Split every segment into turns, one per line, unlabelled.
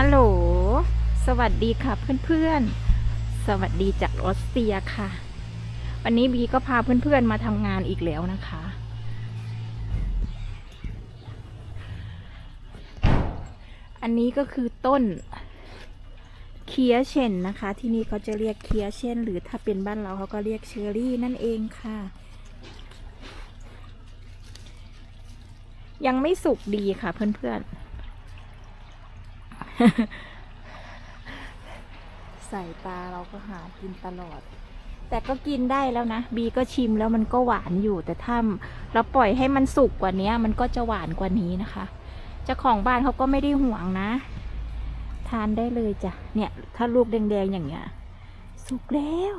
ฮัลโหล สวัสดีค่ะเพื่อนๆ สวัสดีจากออสเตรียค่ะ วันนี้บีก็พาเพื่อนๆมาทำงานอีกแล้วนะคะ อันนี้ก็คือต้นเคียเชนนะคะ ที่นี่เขาจะเรียกเคียเชนหรือถ้าเป็นบ้านเราเขาก็เรียกเชอรี่นั่นเองค่ะ ยังไม่สุกดีค่ะเพื่อนๆ ใส่ตาเราก็หากินตลอด แต่ก็กินได้แล้วนะ บีก็ชิมแล้วมันก็หวานอยู่ แต่ถ้าเราปล่อยให้มันสุกกว่านี้มันก็จะหวานกว่านี้นะคะ เจ้าของบ้านเขาก็ไม่ได้ห่วงนะ ทานได้เลยจ้ะ เนี่ย ถ้าลูกแดงๆอย่างเงี้ย สุกแล้ว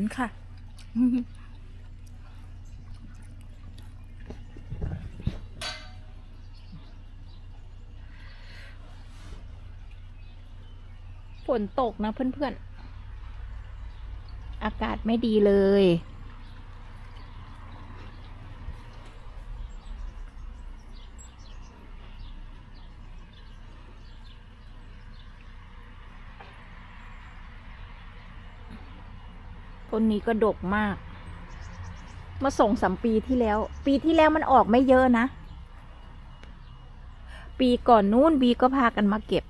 านค่ะ ฝนตกนะเพื่อนๆ อากาศไม่ดีเลย ต้นนี้ก็ดกมาก มาส่งสามปีที่แล้ว ปีที่แล้วมันออกไม่เยอะนะ ปีก่อนนู้นบีก็พากันมาเก็บ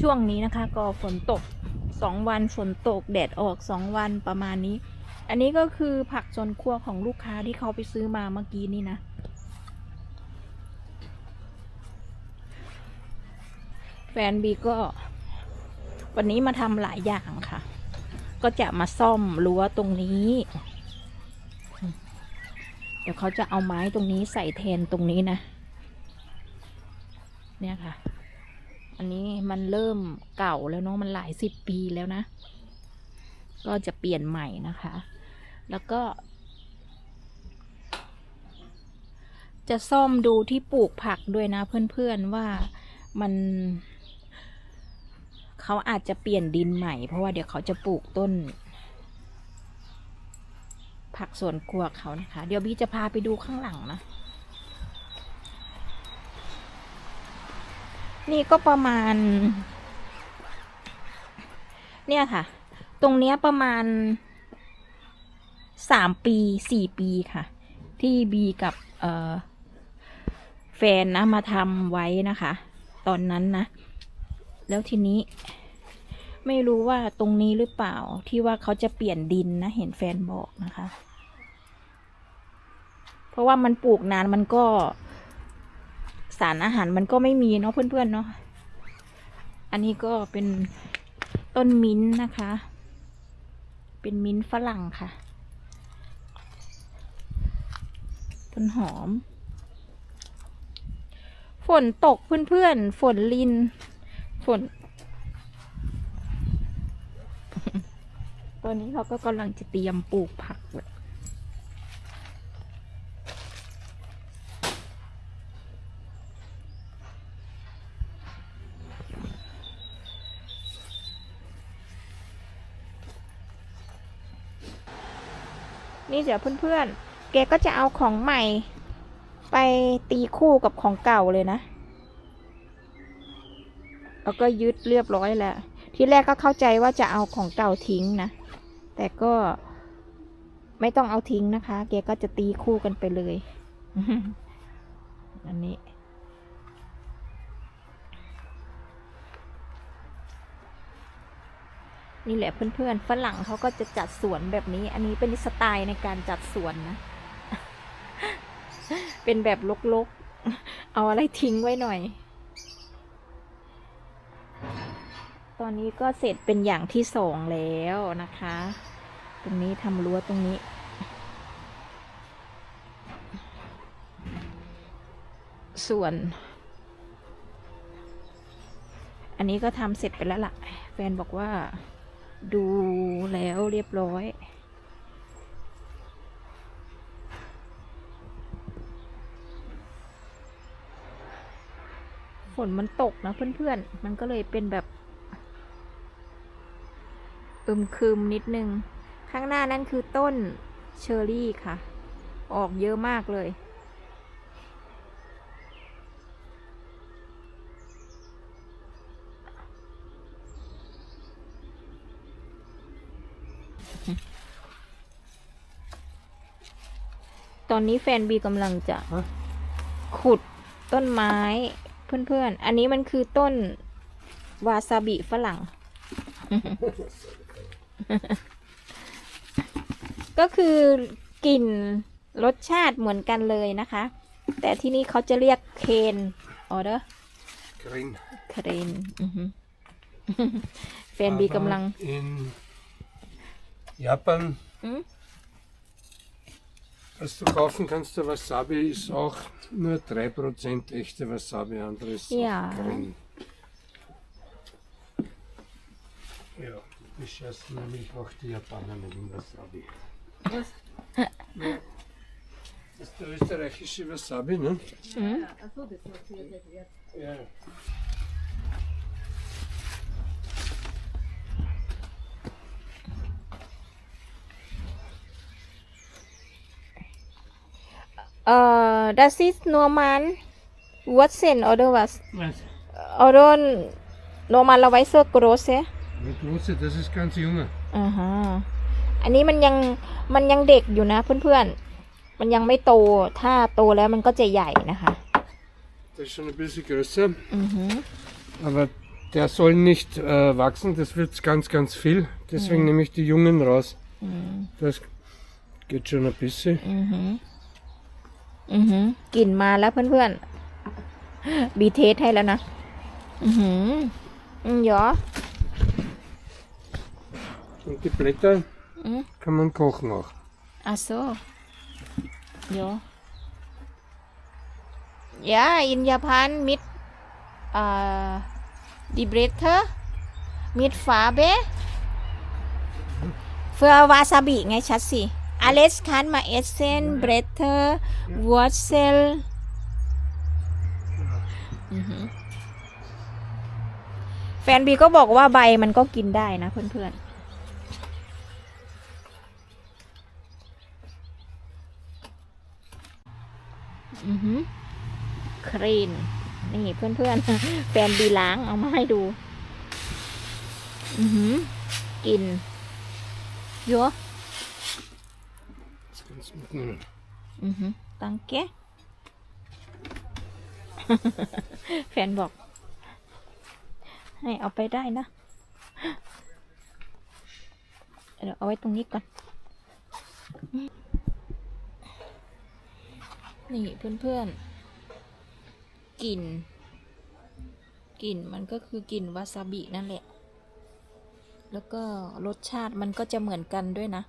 ช่วงนี้นะคะก็ฝนตกสองวันฝนตกแดดออกสองวันประมาณนี้ อันนี้ก็คือผักสนครัวของลูกค้าที่เขาไปซื้อมาเมื่อกี้นี่นะ แฟนบีก็ วันนี้มาทำหลายอย่างค่ะ ก็จะมาซ่อมรั้วตรงนี้ เดี๋ยวเขาจะเอาไม้ตรงนี้ใส่แทนตรงนี้นะ เนี่ยค่ะ อันนี้มันเริ่มเก่าแล้วเนาะมันหลายสิบปีแล้วนะ ก็จะเปลี่ยนใหม่นะคะ แล้วก็ จะซ่อมดูที่ปลูกผักด้วยนะเพื่อนๆว่ามัน เขาอาจจะเปลี่ยนดินใหม่ เพราะว่าเดี๋ยวเขาจะปลูกต้น ผักสวนครัวเขานะคะ เดี๋ยวบีจะพาไปดูข้างหลังนะ นี่ก็ประมาณ เนี่ยค่ะ ตรงเนี้ยประมาณสามปีสี่ปีค่ะ ที่บีกับเอ่อแฟนนะมาทำไว้นะคะ ตอนนั้นนะ แล้วทีนี้ ไม่รู้ว่าตรงนี้หรือเปล่าที่ว่าเขาจะเปลี่ยนดินนะ เห็นแฟนบอกนะคะ เพราะว่ามันปลูกนานมันก็ สารอาหารมันก็ไม่มีเนาะเพื่อนๆเนาะ อันนี้ก็เป็นต้นมิ้นนะคะ เป็นมิ้นฝรั่งค่ะ ต้นหอม ฝนตกเพื่อนๆ ฝนลิน ฝนตอนนี้เขาก็กำลังจะเตรียมปลูกผักเลย นี่เดี๋ยวเพื่อนๆ แกก็จะเอาของใหม่ ไปตีคู่กับของเก่าเลยนะ แล้วก็ยึดเรียบร้อยแล้ว ที่แรกก็เข้าใจว่าจะเอาของเก่าทิ้งนะ แต่ก็ไม่ต้องเอาทิ้งนะคะ แกก็จะตีคู่กันไปเลย อันนี้ นี่แหละเพื่อนๆฝรั่งเขาก็จะจัดสวนแบบนี้ อันนี้เป็นสไตล์ในการจัดสวนนะ เป็นแบบลกๆ เอาอะไรทิ้งไว้หน่อย ตอนนี้ก็เสร็จเป็นอย่างที่สองแล้วนะคะ ตรงนี้ทำรั้วตรงนี้ส่วน อันนี้ก็ทำเสร็จไปแล้วล่ะ แฟนบอกว่า ดูแล้วเรียบร้อย ฝนมันตกนะเพื่อนๆ มันก็เลยเป็นแบบอึมครึมนิดนึง ข้างหน้านั่นคือต้นเชอร์รี่ค่ะ ออกเยอะมากเลย ตอนนี้แฟนบีกำลังจะ
ฮะ
ขุดต้นไม้เพื่อนๆ อันนี้มันคือต้นวาซาบิฝรั่ง ก็คือกลิ่นรสชาติเหมือนกันเลยนะคะ แต่ที่นี่เขาจะเรียกเคนออเดอร์
Grün.
เคนอือหือแฟนบีกำลัง
Aber In Japan,
อืม
was du kaufen kannst, der Wasabi, ist auch nur 3% echte Wasabi, anderes
Ja.
grün. Ja, die scheißen nämlich auch die Japaner mit dem Wasabi.
Was?
Ja. Das ist der österreichische Wasabi, ne?
อืม
Achso, das du jetzt erklärt.
Ja.
Äh, das ist normal. Wurzeln oder was?
Was?
Oder normalerweise große?
Die große, das ist ganz junge.
อ่าฮะอันนี้มันยังมันยังเด็กอยู่นะเพื่อนๆ มันยังไม่โต ถ้าโตแล้วมันก็จะใหญ่นะคะ
Das ist schon ein bisschen größer.
อือฮึ
Aber der soll nicht äh, wachsen, das wird ganz, ganz viel. Deswegen nehme ich die Jungen raus.
อืม
Das geht schon ein bisschen.
อือฮึอือฮึกลิ่นมาแล้วเพื่อนๆ บีเทสให้แล้วนะ อือหืออืมเหรอ
Und die Blätter
Mhm.
kann man kochen auch.
Ach so. Ja. Ja, in Japan mit äh, die Blätter mit Farbe für Wasabi ไงชัดสิ Alles kann man essen Blätter Wurzel อือหือแฟนบีก็บอกว่าใบมันก็กินได้นะเพื่อนๆอือหือครีน นี่เพื่อนๆ แฟนบีล้างเอามาให้ดู อือหือกินเยอะ อือหือตังเกะแฟนบอก ให้เอาไปได้นะ เดี๋ยวเอาไว้ตรงนี้ก่อน นี่เพื่อนๆกลิ่นกลิ่นมันก็คือกลิ่นวาซาบินั่นแหละ แล้วก็รสชาติมันก็จะเหมือนกันด้วยนะ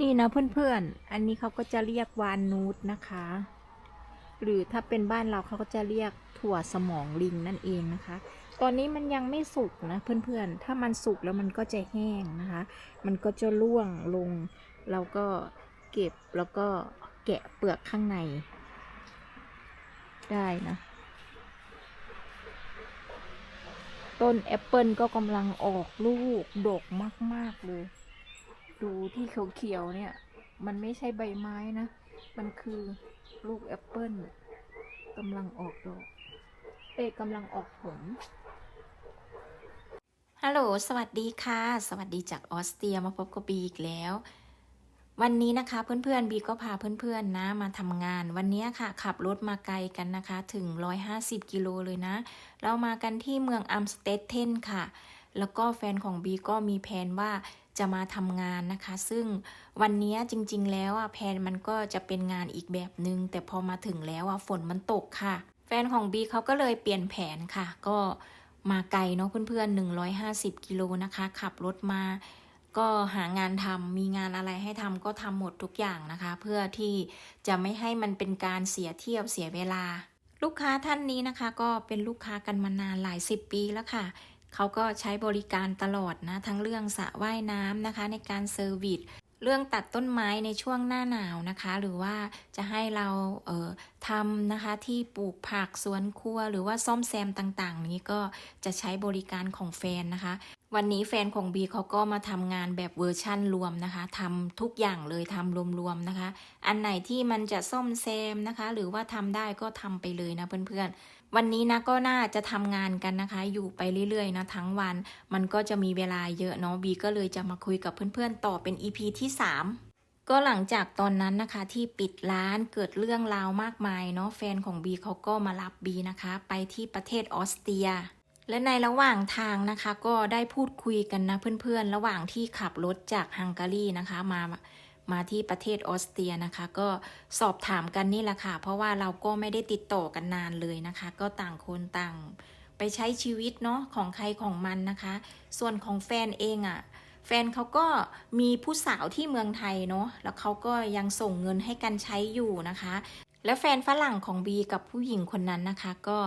นี่นะเพื่อนๆ อันนี้เขาก็จะเรียกวานนูดนะคะ หรือถ้าเป็นบ้านเราเขาก็จะเรียกถั่วสมองลิงนั่นเองนะคะ ตอนนี้มันยังไม่สุกนะเพื่อนๆ ถ้ามันสุกแล้วมันก็จะแห้งนะคะ มันก็จะร่วงลง เราก็เก็บแล้วก็แกะเปลือกข้างใน ได้นะต้นแอปเปิลก็กำลังออกลูกดกมาก ๆ เลย ดูที่เขียวๆเนี่ย มันไม่ใช่ใบไม้นะ มันคือลูกแอปเปิลกำลังออกดอกเอ้ยกำลังออกผล ฮัลโหล สวัสดีค่ะ สวัสดีจากออสเตรียมาพบกับบีอีกแล้ว วันนี้นะคะเพื่อนๆบีก็พาเพื่อนๆนะมาทำงาน วันนี้ค่ะ ขับรถมาไกลกันนะคะ ถึง 150 กิโลเลยนะ เรามากันที่เมืองอัมสเตเทนค่ะ แล้วก็แฟนของบีก็มีแผนว่า จะมาทำงานนะคะ ซึ่งวันนี้จริง ๆ แล้วอะแผนมันก็จะเป็นงานอีกแบบนึง แต่พอมาถึงแล้วอะฝนมันตกค่ะ แฟนของบีเขาก็เลยเปลี่ยนแผนค่ะ ก็มาไกลเนาะเพื่อนๆ 150 กิโลนะคะ ขับรถมา ก็หางานทำมีงานอะไรให้ทำก็ทำหมดทุกอย่างนะคะ เพื่อที่จะไม่ให้มันเป็นการเสียเที่ยวเสียเวลา ลูกค้าท่านนี้นะคะ ก็เป็นลูกค้ากันมานานหลายสิบปีแล้วค่ะ เขาก็ใช้บริการตลอดนะทั้งเรื่องสระว่ายน้ำนะคะ ในการเซอร์วิสเรื่องตัดต้นไม้ในช่วงหน้าหนาวนะคะ หรือว่าจะให้เราเออทำนะคะที่ปลูกผักสวนครัว หรือว่าซ่อมแซมต่างๆ นี้ก็จะใช้บริการของแฟนนะคะ วันนี้แฟนของบีเขาก็มาทำงานแบบเวอร์ชั่นรวมนะคะทำทุกอย่างเลยทำรวมๆนะคะ อันไหนที่มันจะซ่อมแซมนะคะ หรือว่าทำได้ก็ทำไปเลยนะเพื่อนๆ วันนี้นะก็น่าจะทำงานกันนะคะ อยู่ไปเรื่อยๆนะทั้งวัน มันก็จะมีเวลาเยอะเนาะบีก็เลยจะมาคุยกับเพื่อนๆ ต่อเป็น EP ที่ 3ก็หลังจากตอนนั้นนะคะที่ปิดร้านเกิดเรื่องราวมากมายเนาะแฟนของบีเขาก็มารับบีนะคะ ไปที่ประเทศออสเตรีย และในระหว่างทางนะคะ ก็ได้พูดคุยกันนะเพื่อนๆ ระหว่างที่ขับรถจากฮังการีนะคะ มา มาที่ประเทศออสเตรียนะคะ ก็สอบถามกันนี่แหละค่ะ เพราะว่าเราก็ไม่ได้ติดต่อกันนานเลยนะคะ ก็ต่างคนต่างไปใช้ชีวิตเนาะของใครของมันนะคะ ส่วนของแฟนเองอะ่ะ แฟนเขาก็มีผู้สาวที่เมืองไทยเนาะแล้วเขาก็ยังส่งเงินให้กันใช้อยู่นะคะ แล้วแฟนฝรั่งของบีกับผู้หญิงคนนั้นนะคะ ก็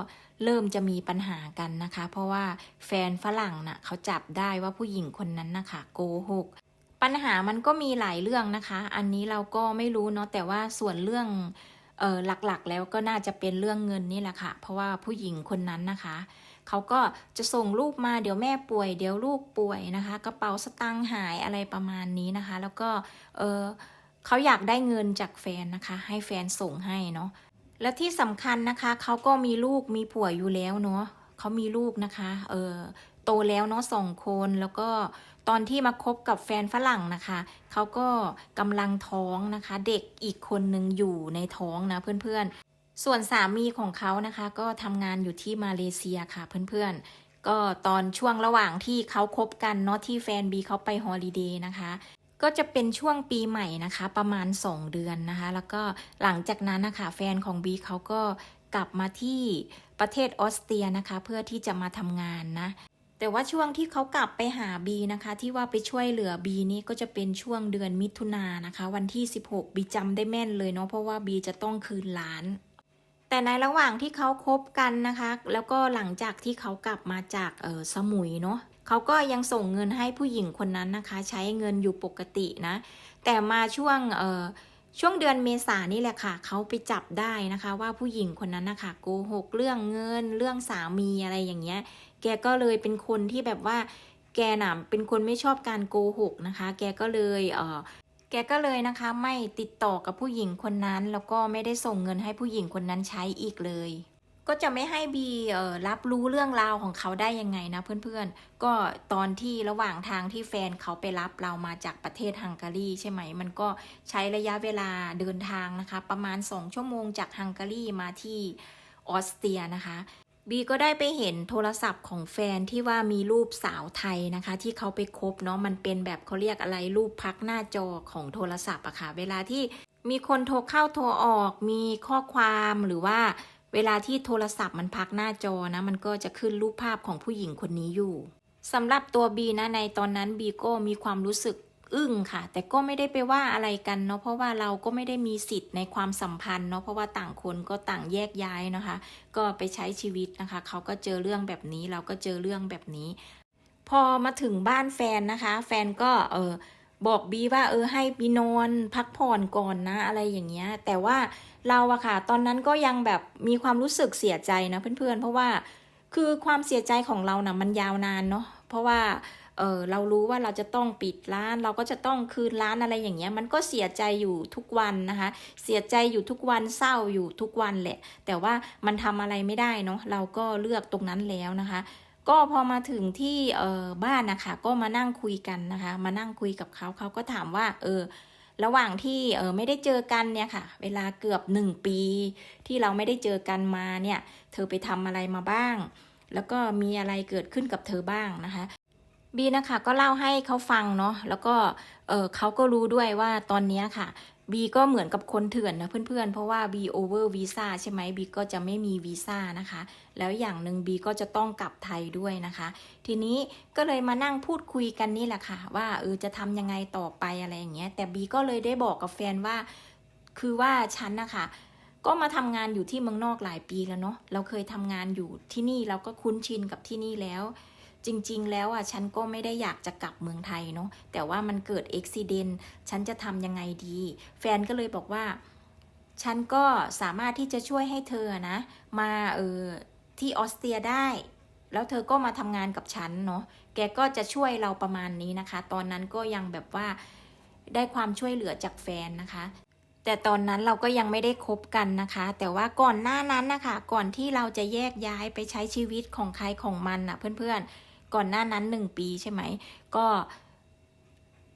เริ่มจะมีปัญหากันนะคะ เพราะว่าแฟนฝรั่งน่ะเขาจับได้ว่าผู้หญิงคนนั้นนะคะโกหก ปัญหามันก็มีหลายเรื่องนะคะ อันนี้เราก็ไม่รู้เนาะแต่ว่าส่วนเรื่องเออหลักๆ แล้วก็น่าจะเป็นเรื่องเงินนี่แหละค่ะ เพราะว่าผู้หญิงคนนั้นนะคะ เขาก็จะส่งลูกมาเดี๋ยวแม่ป่วย เดี๋ยวลูกป่วยนะคะ กระเป๋าสตางค์หายอะไรประมาณนี้นะคะ แล้วก็เออเขาอยากได้เงินจากแฟนนะคะ ให้แฟนส่งให้เนาะและที่สำคัญนะคะ เขาก็มีลูกมีผัวอยู่แล้วเนาะเขามีลูกนะคะ เออ โตแล้วเนาะสองคนแล้วก็ตอนที่มาคบกับแฟนฝรั่งนะคะ เขาก็กำลังท้องนะคะ เด็กอีกคนหนึ่งอยู่ในท้องนะเพื่อนๆ ส่วนสามีของเขานะคะ ก็ทำงานอยู่ที่มาเลเซียค่ะเพื่อนๆ ก็ตอนช่วงระหว่างที่เขาคบกันเนาะที่แฟนบีเขาไปฮอลิเดย์นะคะก็จะเป็นช่วงปีใหม่นะคะ ประมาณ 2 เดือนนะคะ แล้วก็หลังจากนั้นนะคะแฟนของบีเขาก็กลับมาที่ประเทศออสเตรียนะคะ เพื่อที่จะมาทำงานนะ แต่ว่าช่วงที่เขากลับไปหาบีนะคะ ที่ว่าไปช่วยเหลือบีนี่ก็จะเป็นช่วงเดือนมิถุนายนะคะ วันที่ 16 บีจำได้แม่นเลยเนาะเพราะว่าบีจะต้องคืนร้าน แต่ในระหว่างที่เขาคบกันนะคะ แล้วก็หลังจากที่เขากลับมาจากเออสมุยเนาะเขาก็ยังส่งเงินให้ผู้หญิงคนนั้นนะคะ ใช้เงินอยู่ปกตินะ แต่มาช่วงเออช่วงเดือนเมษานี่แหละค่ะ เขาไปจับได้นะคะ ว่าผู้หญิงคนนั้นนะคะโกหกเรื่องเงินเรื่องสามีอะไรอย่างเงี้ย แกก็เลยเป็นคนที่แบบว่า แกหน่ะเป็นคนไม่ชอบการโกหกนะคะ แกก็เลยเออแกก็เลยนะคะ ไม่ติดต่อกับผู้หญิงคนนั้น แล้วก็ไม่ได้ส่งเงินให้ผู้หญิงคนนั้นใช้อีกเลยก็จะไม่ให้บีเออรับรู้เรื่องราวของเขาได้ยังไงนะเพื่อนๆ ก็ตอนที่ระหว่างทางที่แฟนเขาไปรับเรามาจากประเทศฮังการีใช่ไหม มันก็ใช้ระยะเวลาเดินทางนะคะ ประมาณ 2 ชั่วโมงจากฮังการีมาที่ออสเตรียนะคะ บีก็ได้ไปเห็นโทรศัพท์ของแฟนที่ว่ามีรูปสาวไทยนะคะ ที่เขาไปคบเนาะมันเป็นแบบเขาเรียกอะไรรูปพักหน้าจอของโทรศัพท์อะค่ะ เวลาที่มีคนโทรเข้าโทรออก มีข้อความหรือว่า เวลาที่โทรศัพท์มันพักหน้าจอนะ มันก็จะขึ้นรูปภาพของผู้หญิงคนนี้อยู่สำหรับตัวบีนะในตอนนั้นบีก็มีความรู้สึก อึ้งค่ะ แต่ก็ไม่ได้ไปว่าอะไรกันเนาะเพราะว่าเราก็ไม่ได้มีสิทธิ์ในความสัมพันธ์เนาะเพราะว่าต่างคนก็ต่างแยกย้ายนะคะ ก็ไปใช้ชีวิตนะคะ เขาก็เจอเรื่องแบบนี้ เราก็เจอเรื่องแบบนี้ พอมาถึงบ้านแฟนนะคะ แฟนก็เออบอกบีว่าเออให้บีนอนพักผ่อนก่อนนะอะไรอย่างเงี้ย แต่ว่าเราอะค่ะ ตอนนั้นก็ยังแบบมีความรู้สึกเสียใจนะเพื่อนๆเพราะว่าคือความเสียใจของเรานะ่ะมันยาวนานเนาะเพราะว่า เออเรารู้ว่าเราจะต้องปิดร้าน เราก็จะต้องคืนร้านอะไรอย่างเงี้ย มันก็เสียใจอยู่ทุกวันนะคะ เสียใจอยู่ทุกวันเศร้าอยู่ทุกวันแหละ แต่ว่ามันทำอะไรไม่ได้เนาะเราก็เลือกตรงนั้นแล้วนะคะก็พอมาถึงที่เออบ้านนะคะ ก็มานั่งคุยกันนะคะ มานั่งคุยกับเขาเขาก็ถามว่า เออ ระหว่างที่เออไม่ได้เจอกันเนี่ยค่ะ เวลาเกือบหนึ่งปี ที่เราไม่ได้เจอกันมาเนี่ย เธอไปทำอะไรมาบ้าง แล้วก็มีอะไรเกิดขึ้นกับเธอบ้างนะคะ บีนะคะก็เล่าให้เขาฟังเนาะแล้วก็เออเขาก็รู้ด้วยว่าตอนนี้ค่ะบีก็เหมือนกับคนเถื่อนนะเพื่อนๆ เพราะว่าบีโอเวอร์วีซ่าใช่ไหมบีก็จะไม่มีวีซ่านะคะ แล้วอย่างหนึ่งบีก็จะต้องกลับไทยด้วยนะคะ ทีนี้ก็เลยมานั่งพูดคุยกันนี่แหละค่ะ ว่าเออจะทำยังไงต่อไปอะไรอย่างเงี้ยแต่บีก็เลยได้บอกกับแฟนว่า คือว่าฉันนะคะก็มาทำงานอยู่ที่เมืองนอกหลายปีแล้วเนาะเราเคยทำงานอยู่ที่นี่เราก็คุ้นชินกับที่นี่แล้ว จริง ๆ แล้วอะฉันก็ไม่ได้อยากจะกลับเมืองไทยเนาะแต่ว่ามันเกิดอุบิเหตุฉันจะทำยังไงดี แฟนก็เลยบอกว่า ฉันก็สามารถที่จะช่วยให้เธอนะ มาเออที่ออสเตรียได้ แล้วเธอก็มาทำงานกับฉันเนาะแกก็จะช่วยเราประมาณนี้นะคะ ตอนนั้นก็ยังแบบว่าได้ความช่วยเหลือจากแฟนนะคะ แต่ตอนนั้นเราก็ยังไม่ได้คบกันนะคะ แต่ว่าก่อนหน้านั้นนะคะ ก่อนที่เราจะแยกย้ายไปใช้ชีวิตของใครของมันนะเพื่อนๆ ก่อนหน้านั้นหนึ่งปีใช่ไหม ก็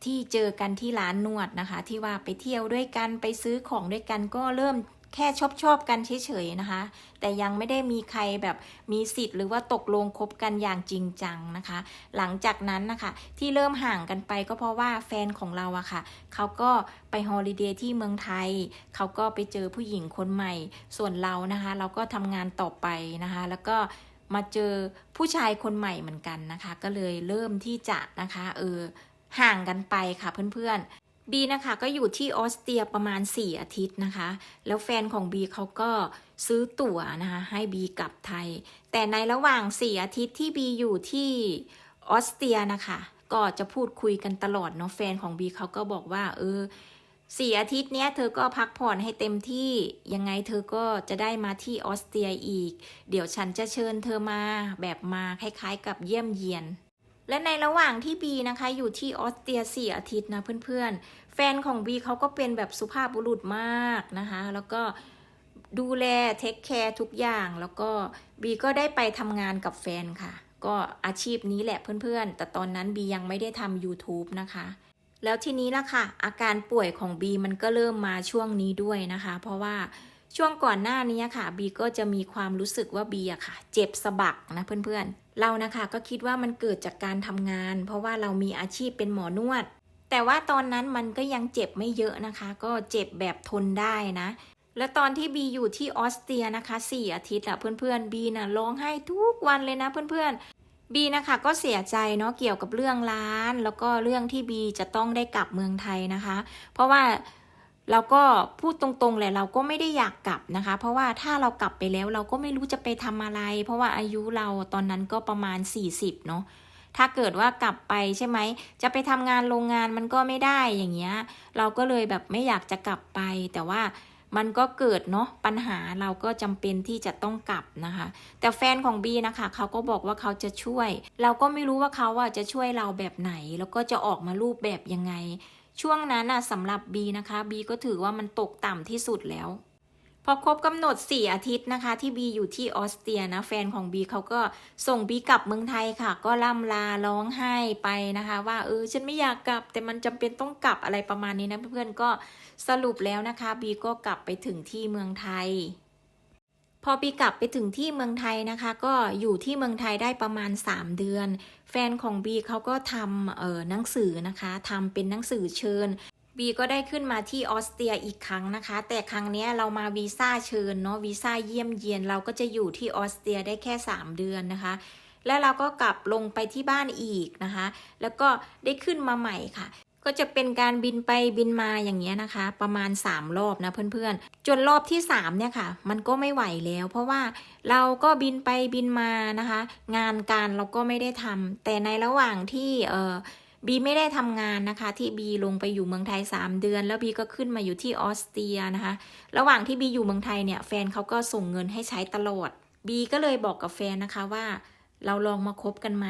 ที่เจอกันที่ร้านนวดนะคะ ที่ว่าไปเที่ยวด้วยกันไปซื้อของด้วยกันก็เริ่มแค่ชอบชอบกันเฉยๆนะคะ แต่ยังไม่ได้มีใครแบบมีสิทธิ์หรือว่าตกลงคบกันอย่างจริงจังนะคะ หลังจากนั้นนะคะที่เริ่มห่างกันไปก็เพราะว่าแฟนของเราอะค่ะเขาก็ไปฮอลิเดย์ที่เมืองไทย เขาก็ไปเจอผู้หญิงคนใหม่ ส่วนเรานะคะ เราก็ทำงานต่อไปนะคะ แล้วก็ มาเจอผู้ชายคนใหม่เหมือนกันนะคะ ก็เลยเริ่มที่จะนะคะเออห่างกันไปค่ะเพื่อนๆบีนะคะก็อยู่ที่ออสเตรียประมาณ 4 อาทิตย์นะคะ แล้วแฟนของบีเขาก็ซื้อตั๋วนะคะให้บีกลับไทย แต่ในระหว่าง 4 อาทิตย์ที่บีอยู่ที่ออสเตรียนะคะ ก็จะพูดคุยกันตลอดเนาะแฟนของบีเขาก็บอกว่า เออ สี่อาทิตย์เนี้ยเธอก็พักผ่อนให้เต็มที่ยังไงเธอก็จะได้มาที่ออสเตรียอีก เดี๋ยวฉันจะเชิญเธอมาแบบมาคล้ายๆ กับเยี่ยมเยียน และในระหว่างที่บีนะคะ อยู่ที่ออสเตรียสี่อาทิตย์นะเพื่อนๆ แฟนของบีเขาก็เป็นแบบสุภาพบุรุษมากนะคะ แล้วก็ดูแลเทคแคร์ทุกอย่างแล้วก็บีก็ได้ไปทำงานกับแฟนค่ะ ก็อาชีพนี้แหละเพื่อนๆ แต่ตอนนั้นบียังไม่ได้ทำ YouTube นะคะ แล้วทีนี้ละค่ะ อาการป่วยของบีมันก็เริ่มมาช่วงนี้ด้วยนะคะ เพราะว่าช่วงก่อนหน้านี้ค่ะบีก็จะมีความรู้สึกว่าบีอะค่ะ เจ็บสะบักนะเพื่อนๆ เรานะคะก็คิดว่ามันเกิดจากการทำงาน เพราะว่าเรามีอาชีพเป็นหมอนวด แต่ว่าตอนนั้นมันก็ยังเจ็บไม่เยอะนะคะ ก็เจ็บแบบทนได้นะ แล้วตอนที่บีอยู่ที่ออสเตรียนะคะสี่อาทิตย์อะเพื่อนๆบีน่ะร้องไห้ทุกวันเลยนะเพื่อน บีนะคะก็เสียใจเนาะเกี่ยวกับเรื่องร้าน แล้วก็เรื่องที่บีจะต้องได้กลับเมืองไทยนะคะ เพราะว่าเราก็พูดตรงๆเลยเราก็ไม่ได้อยากกลับนะคะ เพราะว่าถ้าเรากลับไปแล้วเราก็ไม่รู้จะไปทำอะไร เพราะว่าอายุเราตอนนั้นก็ประมาณ 40เนาะถ้าเกิดว่ากลับไปใช่ไหม จะไปทำงานโรงงานมันก็ไม่ได้อย่างเงี้ย เราก็เลยแบบไม่อยากจะกลับไปแต่ว่า มันก็เกิดเนาะปัญหาเราก็จำเป็นที่จะต้องกลับนะคะ แต่แฟนของบีนะคะเขาก็บอกว่าเขาจะช่วย เราก็ไม่รู้ว่าเขาอะจะช่วยเราแบบไหน แล้วก็จะออกมารูปแบบยังไง ช่วงนั้นน่ะสำหรับบีนะคะบีก็ถือว่ามันตกต่ำที่สุดแล้ว พอครบกำหนด 4 อาทิตย์นะคะ ที่บีอยู่ที่ออสเตรียนะแฟนของบีเขาก็ส่งบีกลับเมืองไทยค่ะ ก็ล่ำลาร้องไห้ไปนะคะ ว่าเออฉันไม่อยากกลับ แต่มันจำเป็นต้องกลับอะไรประมาณนี้นะเพื่อนๆก็สรุปแล้วนะคะบีก็กลับไปถึงที่เมืองไทย พอบีกลับไปถึงที่เมืองไทยนะคะ ก็อยู่ที่เมืองไทยได้ประมาณ 3 เดือน แฟนของบีเขาก็ทำเออหนังสือนะคะทำเป็นหนังสือเชิญ บีก็ได้ขึ้นมาที่ออสเตรียอีกครั้งนะคะ แต่ครั้งนี้เรามาวีซ่าเชิญเนาะวีซ่าเยี่ยมเยียน เราก็จะอยู่ที่ออสเตรียได้แค่ 3 เดือนนะคะ และเราก็กลับลงไปที่บ้านอีกนะคะ แล้วก็ได้ขึ้นมาใหม่ค่ะก็จะเป็นการบินไปบินมาอย่างเงี้ยนะคะ ประมาณ 3 รอบนะเพื่อนๆ จนรอบที่ 3 เนี่ยค่ะ มันก็ไม่ไหวแล้ว เพราะว่าเราก็บินไปบินมานะคะ งานการเราก็ไม่ได้ทำแต่ในระหว่างที่เออ บีไม่ได้ทำงานนะคะ ที่บีลงไปอยู่เมืองไทย 3 เดือน แล้วบีก็ขึ้นมาอยู่ที่ออสเตรียนะคะ ระหว่างที่บีอยู่เมืองไทยเนี่ยแฟนเขาก็ส่งเงินให้ใช้ตลอดบีก็เลยบอกกับแฟนนะคะว่า เราลองมาคบกันไหม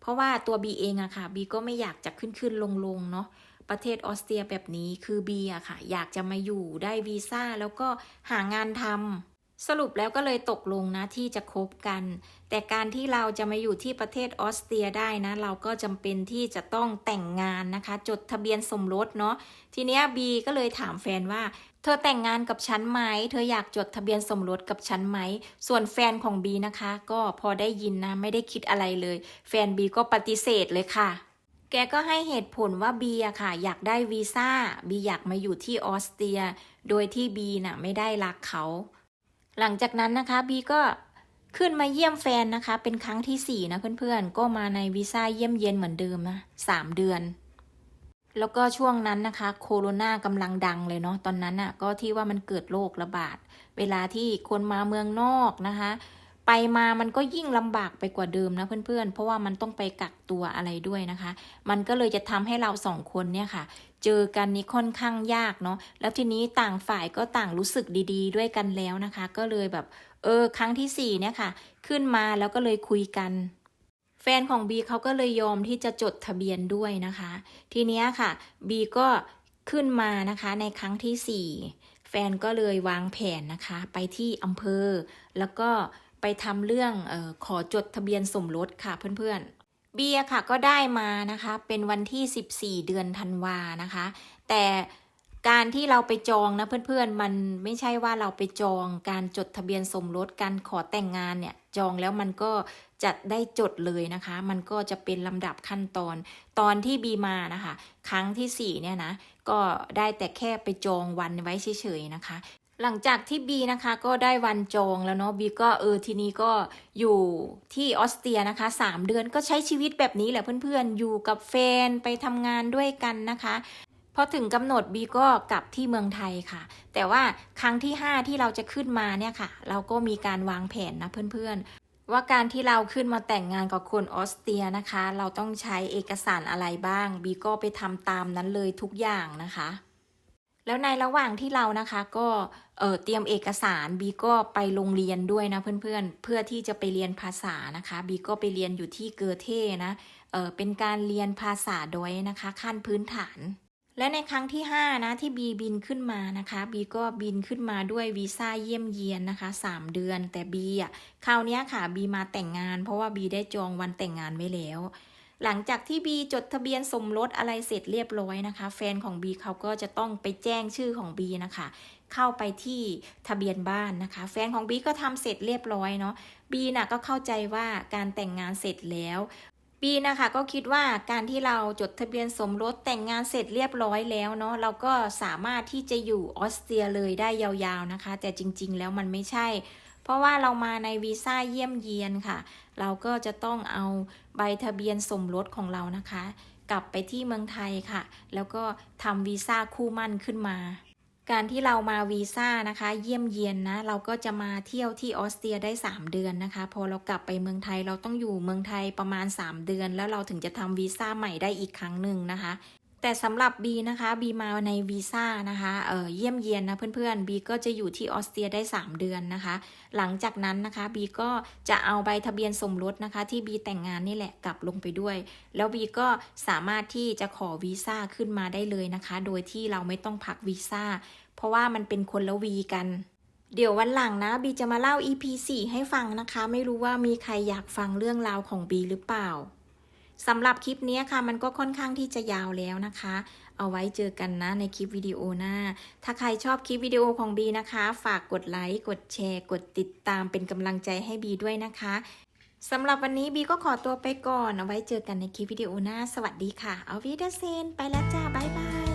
เพราะว่าตัวบีเองอะค่ะบีก็ไม่อยากจะขึ้นขึ้นลงลงเนาะประเทศออสเตรียแบบนี้คือบีอะค่ะ อยากจะมาอยู่ได้วีซ่าแล้วก็หางานทำ สรุปแล้วก็เลยตกลงนะที่จะคบกัน แต่การที่เราจะมาอยู่ที่ประเทศออสเตรียได้นะ เราก็จำเป็นที่จะต้องแต่งงานนะคะ จดทะเบียนสมรสเนาะทีเนี้ยบีก็เลยถามแฟนว่า เธอแต่งงานกับฉันไหมเธออยากจดทะเบียนสมรสกับฉันไหม ส่วนแฟนของบีนะคะ ก็พอได้ยินนะไม่ได้คิดอะไรเลย แฟนบีก็ปฏิเสธเลยค่ะแกก็ให้เหตุผลว่าบีอะค่ะ อยากได้วีซ่าบีอยากมาอยู่ที่ออสเตรีย โดยที่บีน่ะไม่ได้รักเขา หลังจากนั้นนะคะบีก็ขึ้นมาเยี่ยมแฟนนะคะ เป็นครั้งที่สี่นะเพื่อนๆ ก็มาในวีซ่าเยี่ยมเยียนเหมือนเดิมนะสามเดือน แล้วก็ช่วงนั้นนะคะ โคโรนากำลังดังเลยเนาะตอนนั้นอะก็ที่ว่ามันเกิดโรคระบาด เวลาที่คนมาเมืองนอกนะคะ ไปมามันก็ยิ่งลำบากไปกว่าเดิมนะเพื่อนๆ เพราะว่ามันต้องไปกักตัวอะไรด้วยนะคะ มันก็เลยจะทำให้เราสองคนเนี่ยค่ะ เจอกันนี้ค่อนข้างยากเนาะแล้วทีนี้ต่างฝ่ายก็ต่างรู้สึกดี ๆ ด้วยกันแล้วนะคะ ก็เลยแบบ เออ ครั้งที่สี่เนี่ยค่ะ ขึ้นมาแล้วก็เลยคุยกัน แฟนของบีเขาก็เลยยอมที่จะจดทะเบียนด้วยนะคะ ทีเนี้ยค่ะบีก็ขึ้นมานะคะในครั้งที่สี่แฟนก็เลยวางแผนนะคะ ไปที่อำเภอ แล้วก็ไปทำเรื่องออขอจดทะเบียนสมรสค่ะเพื่อนๆ เบียร์ค่ะก็ได้มานะคะ เป็นวันที่ 14 เดือนธันวานะคะ แต่การที่เราไปจองนะเพื่อนๆ มันไม่ใช่ว่าเราไปจองการจดทะเบียนสมรสการขอแต่งงานเนี่ยจองแล้วมันก็จะได้จดเลยนะคะ มันก็จะเป็นลำดับขั้นตอน ตอนที่บีมานะคะ ครั้งที่สี่เนี่ยนะก็ได้แต่แค่ไปจองวันไว้เฉยๆนะคะ หลังจากที่บีนะคะก็ได้วันจองแล้วเนาะบีก็เออทีนี้ก็อยู่ที่ออสเตรียนะคะสามเดือนก็ใช้ชีวิตแบบนี้แหละเพื่อนๆ อยู่กับแฟนไปทำงานด้วยกันนะคะพอถึงกำหนดบีก็กลับที่เมืองไทยค่ะ แต่ว่าครั้งที่ 5 ที่เราจะขึ้นมาเนี่ยค่ะ เราก็มีการวางแผนนะเพื่อนๆ ว่าการที่เราขึ้นมาแต่งงานกับคนออสเตรียนะคะ เราต้องใช้เอกสารอะไรบ้างบีก็ไปทำตามนั้นเลยทุกอย่างนะคะ แล้วในระหว่างที่เรานะคะก็เเตรียมเอกสารบีก็ไปโรงเรียนด้วยนะเพื่อนๆเพื่อที่จะไปเรียนภาษานะคะบีก็ไปเรียนอยู่ที่เกอเท่นะเเป็นการเรียนภาษาโดยนะคะ ขั้นพื้นฐาน และในครั้งที่ 5 นะที่บีบินขึ้นมานะคะบีก็บินขึ้นมาด้วยวีซ่าเยี่ยมเยียนนะคะ 3 เดือนแต่บีอะคราวนี้ค่ะบีมาแต่งงาน เพราะว่าบีได้จองวันแต่งงานไว้แล้ว หลังจากที่บีจดทะเบียนสมรสอะไรเสร็จเรียบร้อยนะคะ แฟนของบีเขาก็จะต้องไปแจ้งชื่อของบีนะคะ เข้าไปที่ทะเบียนบ้านนะคะ แฟนของบีก็ทำเสร็จเรียบร้อยเนาะบีน่ะก็เข้าใจว่าการแต่งงานเสร็จแล้วบีนะคะก็คิดว่าการที่เราจดทะเบียนสมรสแต่งงานเสร็จเรียบร้อยแล้วเนาะเราก็สามารถที่จะอยู่ออสเตรียเลยได้ยาวๆนะคะ แต่จริงๆแล้วมันไม่ใช่ เพราะว่าเรามาในวีซ่าเยี่ยมเยียนค่ะ เราก็จะต้องเอาใบทะเบียนสมรสของเรานะคะ กลับไปที่เมืองไทยค่ะ แล้วก็ทำวีซ่าคู่มั่นขึ้นมา การที่เรามาวีซ่านะคะ เยี่ยมเยียนนะ เราก็จะมาเที่ยวที่ออสเตรียได้ 3 เดือนนะคะ พอเรากลับไปเมืองไทยเราต้องอยู่เมืองไทยประมาณ 3 เดือน แล้วเราถึงจะทำวีซ่าใหม่ได้อีกครั้งหนึ่งนะคะ แต่สำหรับบีนะคะบีมาในวีซ่านะคะเเยี่ยมเยียนนะเพื่อนๆบีก็จะอยู่ที่ออสเตรียได้ 3 เดือนนะคะ หลังจากนั้นนะคะบีก็จะเอาใบทะเบียนสมรสนะคะ ที่บีแต่งงานนี่แหละกลับลงไปด้วย แล้วบีก็สามารถที่จะขอวีซ่าขึ้นมาได้เลยนะคะ โดยที่เราไม่ต้องพักวีซ่าเพราะว่ามันเป็นคนละวีกันเดี๋ยววันหลังนะบีจะมาเล่า EP 4 ให้ฟังนะคะ ไม่รู้ว่ามีใครอยากฟังเรื่องราวของบีหรือเปล่า สำหรับคลิปนี้ค่ะมันก็ค่อนข้างที่จะยาวแล้วนะคะ เอาไว้เจอกันนะในคลิปวิดีโอหน้า ถ้าใครชอบคลิปวิดีโอของบีนะคะ ฝากกดไลค์กดแชร์ กดติดตามเป็นกำลังใจให้บีด้วยนะคะสำหรับวันนี้บีก็ขอตัวไปก่อน เอาไว้เจอกันในคลิปวิดีโอหน้า สวัสดีค่ะ เอาวีดเซน ไปแล้วจ้า บ๊ายบาย